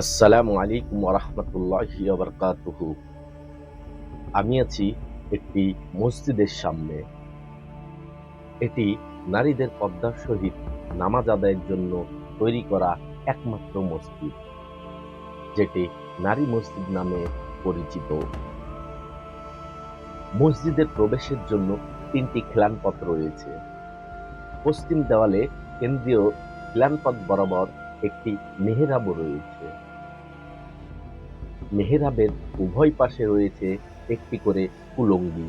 আসসালামু আলাইকুম ওরহমতুল্লাহি আবরকাতুহু আমি আছি একটি মসজিদের সামনে। এটি নারীদের পদ্মার সহিত নামাজ আদায়ের জন্য তৈরি করা একমাত্র মসজিদ, যেটি নারী মসজিদ নামে পরিচিত। মসজিদের প্রবেশের জন্য তিনটি খিলানপথ রয়েছে। পশ্চিম দেওয়ালে কেন্দ্রীয় খিলানপথ বরাবর একটি মেহেরাবও রয়েছে। মেহেরাবের উভয় পাশে রয়েছে একটি করে কুলঙ্গি।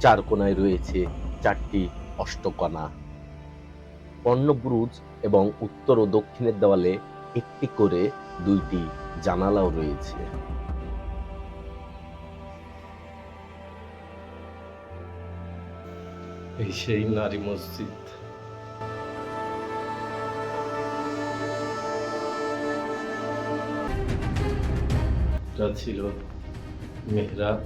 চার কোনায় রয়েছে চারটি অষ্টকণা। পর্ণব্রুজ এবং উত্তর ও দক্ষিণের দেওয়ালে একটি করে দুইটি জানালাও রয়েছে। এই সেই নারী মসজিদ। এটা ছিল। মেহরাব।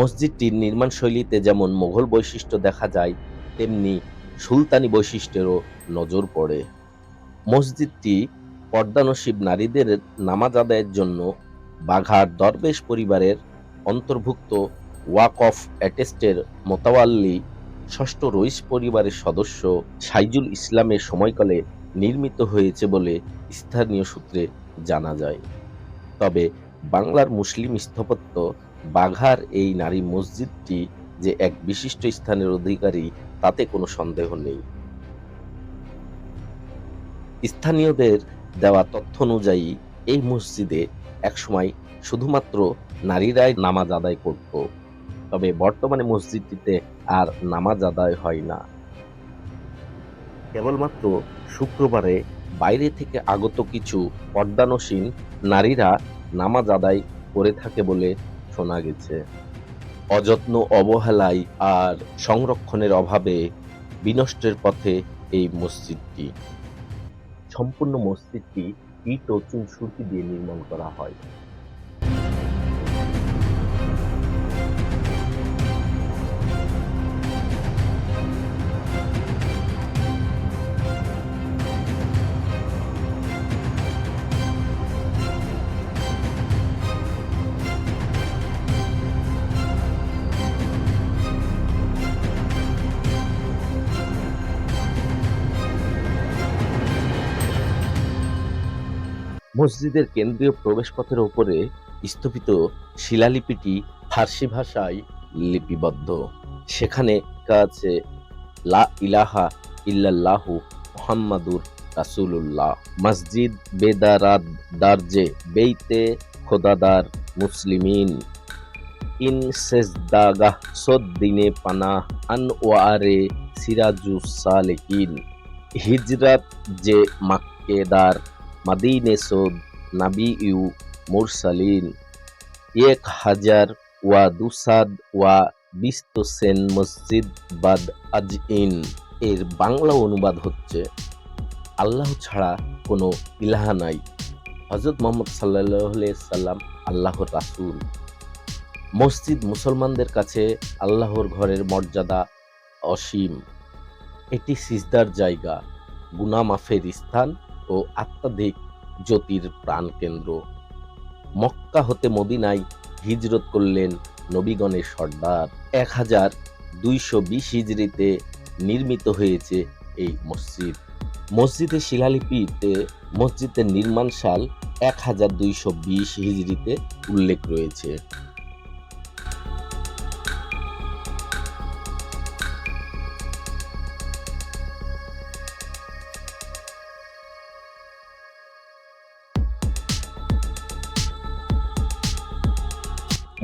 মসজিদটির নির্মাণ শৈলীতে যেমন মোঘল বৈশিষ্ট্য দেখা যায় তেমনি সুলতানি বৈশিষ্ট্যেরও নজর পড়ে। মসজিদটি পর্দানসীব নারীদের নামাজ আদায়ের জন্য বাঘার দরবেশ পরিবারের অন্তর্ভুক্ত ওয়াক অফ অ্যাটেস্টের মোতাওয়াল্লি ষষ্ঠ রইস পরিবারের সদস্য সাইজুল ইসলামের সময়কালে নির্মিত হয়েছে বলে স্থানীয় সূত্রে জানা যায়। তবে বাংলার মুসলিম স্থাপত্য বাঘার এই নারী মসজিদটি যে এক বিশিষ্ট স্থানের অধিকারী তাতে কোনো সন্দেহ নেই। স্থানীয়দের দেওয়া তথ্য অনুযায়ী, এই মসজিদে একসময় শুধুমাত্র নারীরাই নামাজ আদায় করত, তবে বর্তমানে মসজিদটিতে আর নামাজ আদায় হয় না। কেবলমাত্র শুক্রবারে বাইরে থেকে আগত কিছু পর্দানসীন নারীরা নামাজ আদায় করে থাকে বলে শোনা গেছে। অযত্ন অবহেলায় আর সংরক্ষণের অভাবে বিনষ্টের পথে এই মসজিদটি। সম্পূর্ণ মসজিদটি ইট ও চুন সুরকি দিয়ে নির্মাণ করা হয়। মসজিদের কেন্দ্রীয় প্রবেশপথের ওপরে স্থপিত শিলালিপিটি ফার্সি ভাষায় লিপিবদ্ধ। সেখানে আছে, লা ইলাহা ইল্লাল্লাহু মোহাম্মাদুর রাসূলুল্লাহ। মসজিদ বেদারাদ দারজে বেইতে খোদাদার মুসলিমিন। ইন সেজদাগাহ পানা আন ওয়ারে সিরাজুস সালেকিন হিজরাত যে মাক্কেদার মাদিনে সোদ নাবি ইউ মুরসালিন এক হাজার ওয়া দুসাদ ওয়া বিস্ত সেন মসজিদ বাদ আজ ইন এর বাংলা অনুবাদ হচ্ছে, আল্লাহ ছাড়া কোনো ইলাহা নাই। হজরত মোহাম্মদ সাল্লাহ সাল্লাম আল্লাহর রাসূল। মসজিদ মুসলমানদের কাছে আল্লাহর ঘরের মর্যাদা অসীম। এটি সিজদার জায়গা গুনা মাফের স্থান ও আত্মাধিক জ্যোতির প্রাণকেন্দ্র। মক্কা হতে মদিনায় হিজরত করলেন নবীগণের সর্দার। এক হাজার দুইশো বিশ হিজড়িতে নির্মিত হয়েছে এই মসজিদ। মসজিদের শিলালিপিতে মসজিদের নির্মাণ সাল এক হাজার দুইশো বিশ হিজড়িতে উল্লেখ রয়েছে।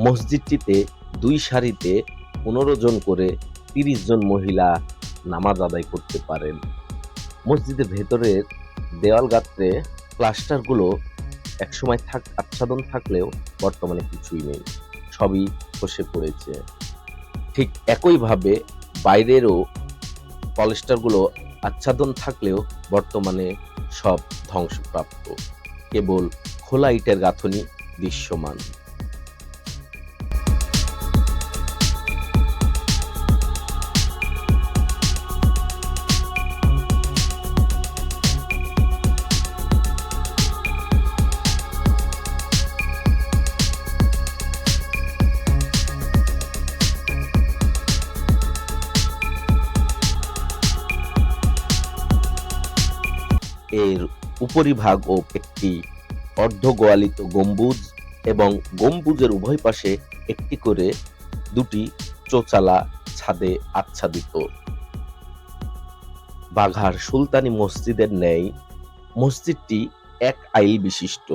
মসজিদটিতে দুই সারিতে পনেরো জন করে তিরিশ জন মহিলা নামাজ আদায় করতে পারেন। মসজিদের ভেতরের দেওয়াল গাত্রে প্লাস্টারগুলো একসময় থাক, আচ্ছাদন থাকলেও বর্তমানে কিছুই নেই, সবই খসে পড়েছে। ঠিক একইভাবে বাইরেরও পলেস্টারগুলো আচ্ছাদন থাকলেও বর্তমানে সব ধ্বংসপ্রাপ্ত, কেবল খোলা ইটের গাঁথনি দৃশ্যমান। এর উপরিভাগ ও একটি অর্ধগোয়ালিত গম্বুজ এবং গম্বুজের উভয় পাশে একটি করে দুটি চোচালা ছাদে আচ্ছাদিত। বাঘার সুলতানি মসজিদের ন্যায় মসজিদটি এক আইল বিশিষ্ট।